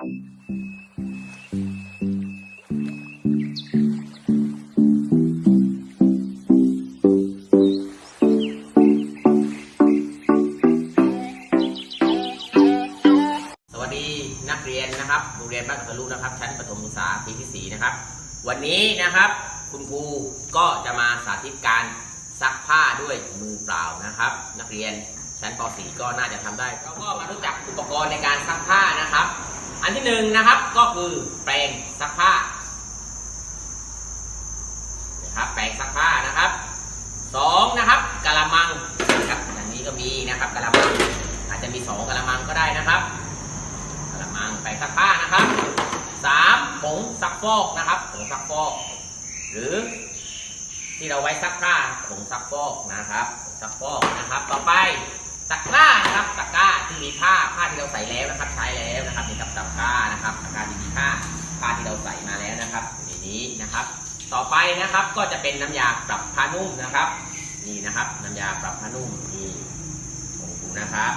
สวัสดีนักเรียนนะครับโรงเรียนบ้านทะลุนะครับชั้นประถมศึกษาปีที่ 4 นะครับ วันนี้นะครับคุณครูก็จะมาสาธิตการซักผ้าด้วยมือเปล่านะครับ นักเรียนชั้นป .4 ก็น่าจะทำได้เราก็มารู้จักอุปกรณ์ในการซักผ้านะครับ อันที่หนึ่งนะครับก็คือแปรงซักผ้านะครับแปรงซักผ้านะครับสองนะครับกะละมังนะครับอย่างนี้ก็มีนะครับกะละมังอาจจะมีสองกะละมังก็ได้นะครับกระมังแปรงซักผ้านะครับสามผงซักฟอกนะครับผงซักฟอก หรือที่เราไว้ซักผ้าผงซักฟอกนะครับผงซักฟอกนะครับ ต่อไป ตะกร้านะครับตะกร้าที่มีผ้าผ้าที่เราใส่แล้วนะครับ ใช้แล้วนะครับนี่ครับตะกร้านะครับตะกร้าที่มีผ้าผ้าที่เราใส่มาแล้วนะครับในนี้นะครับ ต่อไปนะครับก็จะเป็นน้ำยาปรับผ้านุ่มนะครับ นี่นะครับน้ำยาปรับผ้านุ่มนี่ของกูนะครับ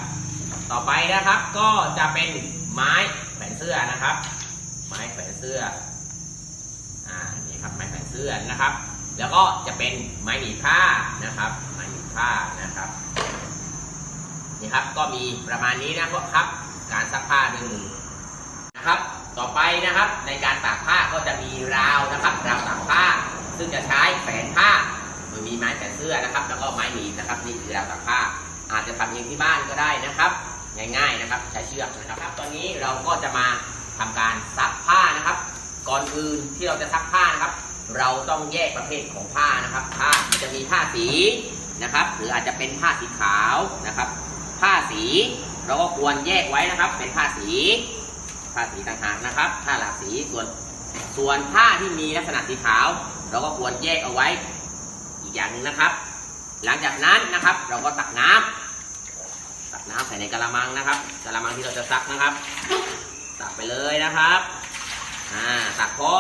ต่อไปนะครับก็จะเป็นไม้แขวนเสื้อนะครับ ไม้แขวนเสื้ออ่านี่ครับไม้แขวนเสื้อนะครับ แล้วก็จะเป็นไม้หนีผ้านะครับ ไม้หนีผ้านะครับ ครับ ก็มีประมาณนี้นะครับ การซักผ้าด้วยมือนะครับ ต่อไปนะครับในการตากผ้าก็จะมีราวนะครับราวตากผ้า ซึ่งจะใช้แขวนผ้าโดยมีไม้แขวนเสื้อนะครับ แล้วก็ไม้หนีบนะครับนี่คือราวตากผ้า อาจจะทำเองที่บ้านก็ได้นะครับ ง่ายๆนะครับใช้เชือกนะครับ ตอนนี้เราก็จะมาทำการซักผ้านะครับ ก่อนอื่นที่เราจะซักผ้านะครับ เราต้องแยกประเภทของผ้านะครับ ผ้ามันจะมีผ้าสีนะครับ หรืออาจจะเป็นผ้าสีขาวนะครับ ผ้าสี เราก็ควรแยกไว้นะครับ เป็นผ้าสี ผ้าสีต่างหากนะครับ ผ้าหลากสีส่วนส่วนผ้าที่มีลักษณะสีขาว เราก็ควรแยกเอาไว้อีกอย่างหนึ่งนะครับ หลังจากนั้นนะครับ เราก็ตักน้ำตักน้ำใส่ในกระมังนะครับกระมังที่เราจะซักนะครับ ตักไปเลยนะครับอ่าตักพอ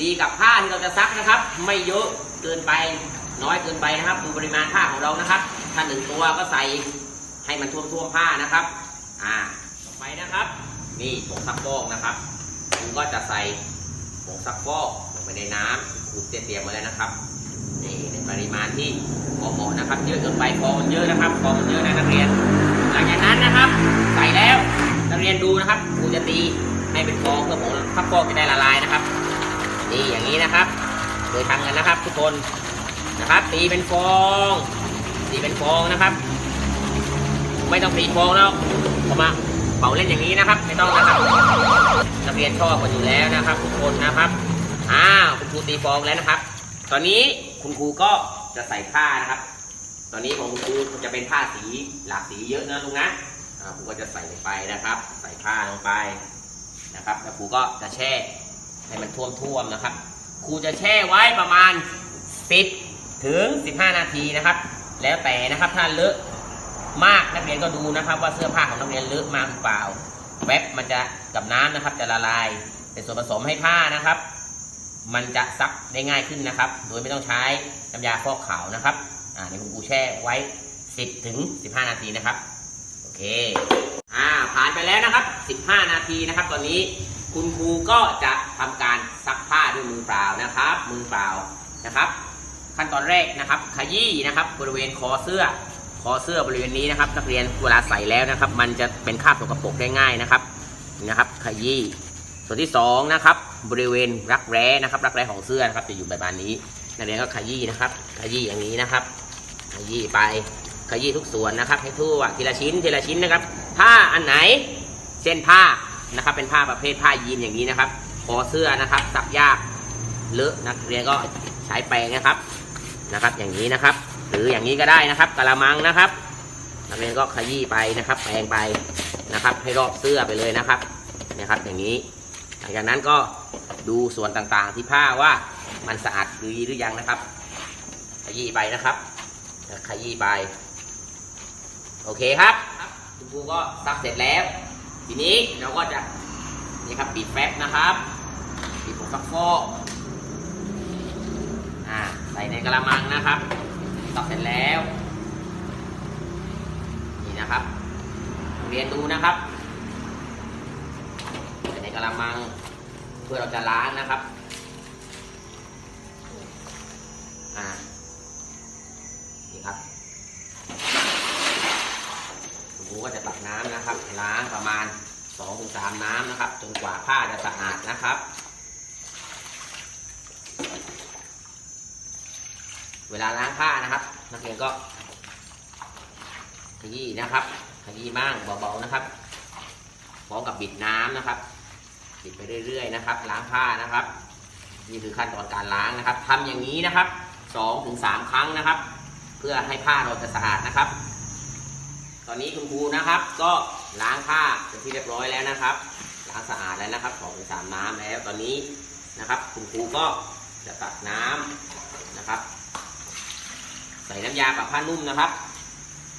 ดีกับผ้าที่เราจะซักนะครับ ไม่เยอะเกินไปน้อยเกินไปนะครับ ดูปริมาณผ้าของเรานะครับ ถ้าหนึ่งตัวก็ใส่ ให้มันท่วมท่วมผ้านะครับอ่าต่อไปนะครับ นี่ผงซักฟอกนะครับคุณก็จะใส่ผงซักฟอกลงไปในน้ำขูดเตรียมๆมาแล้วนะครับนี่ในปริมาณที่พอเหมาะนะครับ เยอะเกินไปฟองมันเยอะนะครับฟองมันเยอะนะนักเรียน หลังจากนั้นนะครับ ใส่แล้วนักเรียนดูนะครับครูจะตีให้เป็นฟองเพื่อผงซักฟอกจะได้ละลายนะครับนี่อย่างนี้นะครับโดยทำกันนะครับ ทุกคนนะครับ ตีเป็นฟองตีเป็นฟองนะครับ ไม่ต้องตีโฟองแล้วเอามาเป่าเล่นอย่างนี้นะครับ ไม่ต้องนะครับนักเรียนชอบกันอยู่แล้วนะครับ ทุกคนนะครับอ้าวคุณครูตีฟองแล้วนะครับ ตอนนี้คุณครูก็จะใส่ผ้านะครับ ตอนนี้ของคุณครูจะเป็นผ้าสีหลากสีเยอะนะลุงนะครูก็จะใส่ลงไปนะครับ ใส่ผ้าลงไปนะครับ แล้วครูก็จะแช่ให้มันท่วมๆนะครับ ครูจะแช่ไว้ประมาณ 10 ถึง 15 นาทีนะครับ แล้วแต่นะครับถ้าเลอะ มากนักเรียนก็ดูนะครับ ว่าเสื้อผ้าของนักเรียนเลอะมากหรือเปล่าแป๊บมันจะกับน้ำนะครับ จะละลาย เป็นส่วนผสมให้ผ้านะครับ มันจะซักได้ง่ายขึ้นนะครับ โดยไม่ต้องใช้น้ำยาฟอกขาวนะครับอ่าในคุณครูแช่ไว้ 10ถึง15 นาทีนะครับโอเคอ่าผ่านไปแล้วนะครับ 15 นาทีนะครับ ตอนนี้คุณครูก็จะทำการซักผ้าด้วยมือเปล่านะครับ มือเปล่านะครับ ขั้นตอนแรกนะครับ ขยี้นะครับ บริเวณคอเสื้อ คอเสื้อบริเวณนี้นะครับ นักเรียนเวลาใส่แล้วนะครับ มันจะเป็นคราบสกปรกได้ง่ายนะครับนะครับ ขยี้ส่วนที่สองนะครับบริเวณรักแร้นะครับ รักแร้ของเสื้อนะครับจะอยู่ประมาณนี้ นักเรียนก็ขยี้นะครับ ขยี้อย่างนี้นะครับ ขยี้ไปขยี้ทุกส่วนนะครับ ให้ทั่วทีละชิ้นทีละชิ้นนะครับถ้าอันไหนเส้นผ้านะครับ เป็นผ้าประเภทผ้ายีนอย่างนี้นะครับคอเสื้อนะครับซักยากเลอะนักเรียนก็ใช้แปรงนะครับนะครับ อย่างนี้นะครับ รืออย่างนี้ก็ได้นะครับกะละมังนะครับนักเรียนก็ขยี้ไปนะครับแปรงไปนะครับ ให้รอบเสื้อไปเลยนะครับนะครับ อย่างนี้ หลังจากนั้นก็ดูส่วนต่างๆ ที่ผ้าว่ามันสะอาดหรือหรือยังนะครับ ขยี้ไปนะครับ ขยี้ไป โอเคครับคุณครูก็ซักเสร็จแล้ว ทีนี้เราก็จะนี่ครับปิดแฟบนะครับปิดผงซักฟอกอ่าใส่ในกระมังนะครับ ซักเสร็จแล้ว นี่นะครับเรียนดูนะครับกระมังเพื่อเราจะล้างนะครับอ่านี่ครับคุณครูก็จะตักน้ำนะครับ ล้างประมาณ2-3น้ำนะครับ จนกว่าผ้าจะสะอาดนะครับ เวลาล้างผ้านะครับ นักเรียนก็ขยี้นะครับขยี้บ้างเบาๆนะครับพร้อมกับบิดน้ำนะครับ บิดไปเรื่อยๆนะครับ ล้างผ้านะครับ นี่คือขั้นตอนการล้างนะครับทำอย่างนี้นะครับสองถึงสามครั้งนะครับ เพื่อให้ผ้าเราจะสะอาดนะครับ ตอนนี้คุณครูนะครับ ก็ล้างผ้าเป็นที่เรียบร้อยแล้วนะครับล้างสะอาดแล้วนะครับสองถึงสามน้ำแล้วตอนนี้นะครับ คุณครูก็จะตักน้ำนะครับ ใส่น้ำยาปรับผ้านุ่มนะครับ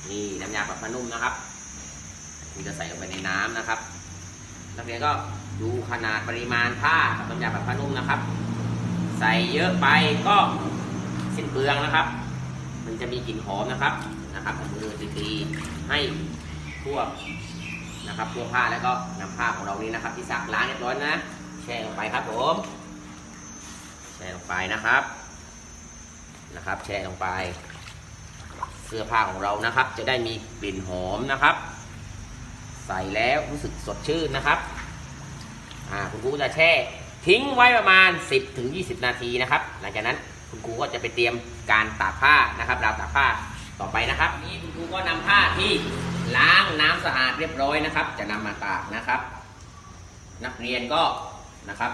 นี่น้ำยาปรับผ้านุ่มนะครับคุณจะใส่ลงไปในน้ำนะครับ นักเรียนก็ดูขนาดปริมาณผ้ากับน้ำยาปรับผ้านุ่มนะครับ ใส่เยอะไปก็สิ้นเปลืองนะครับ มันจะมีกลิ่นหอมนะครับนะครับเอามือตีๆให้ทั่วนะครับทั่วผ้าแล้วก็นำผ้าของเรานี้นะครับ ที่ซักล้างเรียบร้อยนะแช่ลงไปครับผมแช่ลงไปนะครับนะครับ แช่ลงไป สื้อผ้าของเรานะครับ จะได้มีกลิ่นหอมนะครับ ใส่แล้วรู้สึกสดชื่นนะครับอ่าคุณครูจะแช่ ทิ้งไว้ประมาณ 10ถึง20 นาทีนะครับ หลังจากนั้นคุณครูก็จะไปเตรียมการตากผ้านะครับราวตากผ้าต่อไปนะครับ นี้คุณครูก็นำผ้าที่ล้างน้ำสะอาดเรียบร้อยนะครับ จะนำมาตากนะครับ นักเรียนก็นะครับ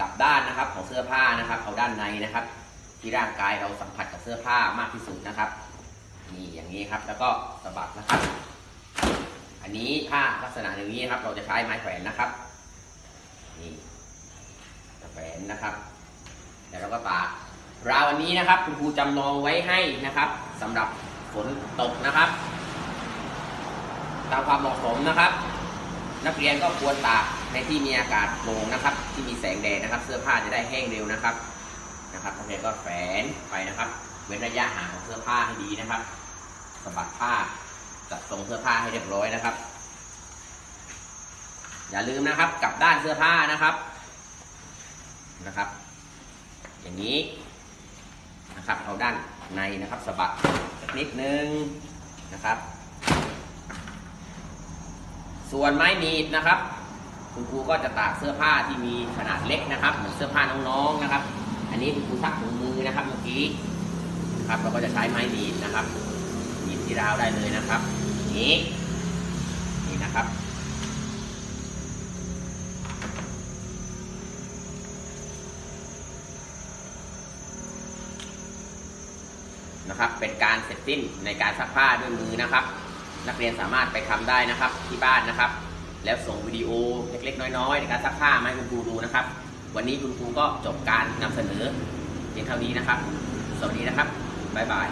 กลับด้านนะครับของเสื้อผ้านะครับ เอาด้านในนะครับ ที่ร่างกายเราสัมผัสกับเสื้อผ้ามากที่สุดนะครับ นี่อย่างนี้ครับ แล้วก็สะบัดนะครับ อันนี้ผ้าลักษณะอย่างนี้ครับ เราจะใช้ไม้แขวนนะครับ นี่แขวนนะครับ แล้วเราก็ตาราววันนี้นะครับ คุณครูจำลองไว้ให้นะครับสำหรับฝนตกนะครับ ตามความเหมาะสมนะครับ นักเรียนก็ควรตากในที่มีอากาศโปร่งนะครับ ที่มีแสงแดดนะครับ เสื้อผ้าจะได้แห้งเร็วนะครับนะครับนักเรียนก็แฝนไปนะครับ เว้นระยะห่างของเสื้อผ้าให้ดีนะครับสะบัดผ้าจัดทรงเสื้อผ้าให้เรียบร้อยนะครับ อย่าลืมนะครับกลับด้านเสื้อผ้านะครับนะครับ อย่างนี้นะครับเอาด้านในนะครับสะบัดนิดนึงนะครับ ส่วนไม้หนีบนะครับ คุณครูก็จะตากเสื้อผ้าที่มีขนาดเล็กนะครับ เหมือนเสื้อผ้าน้องๆนะครับ อันนี้คุณครูซักถุงมือนะครับเมื่อกี้ นะครับเราก็จะใช้ไม้หนีบนะครับหนีบที่ราวได้เลยนะครับนี้นี่นะครับนะครับ เป็นการเสร็จสิ้นในการซักผ้าด้วยมือนะครับ นักเรียนสามารถไปทำได้นะครับที่บ้านนะครับ แล้วส่งวิดีโอเล็กๆ น้อยๆ ในการซักผ้ามาให้คุณครูดูนะครับ วันนี้คุณครูก็จบการนำเสนอเพียงเท่านี้นะครับ สวัสดีนะครับ บ๊ายบาย